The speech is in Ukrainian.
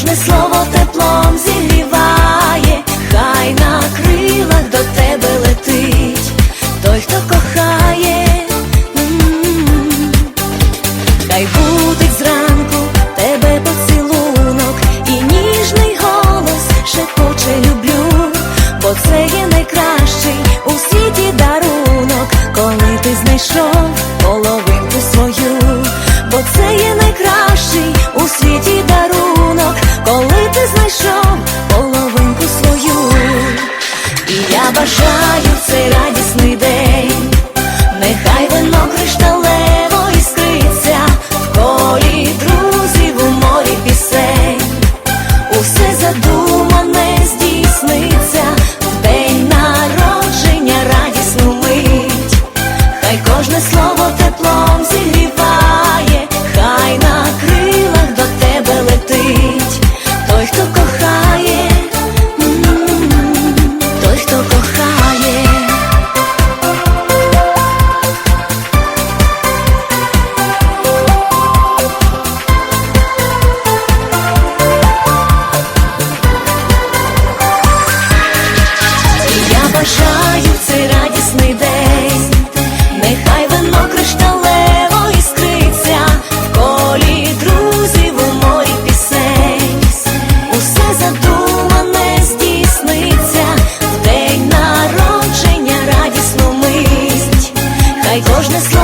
Кожне слово теплом зігріває, хай на крилах до тебе летить, той, хто кохає. Хай будить зранку тебе поцілунок і ніжний голос шепоче люблю, бо це є найкращий у світі дарунок, коли ти знайшов половинку свою, бо це є найкращий у світі кожне слово теплом зігріває, Хай кожне слово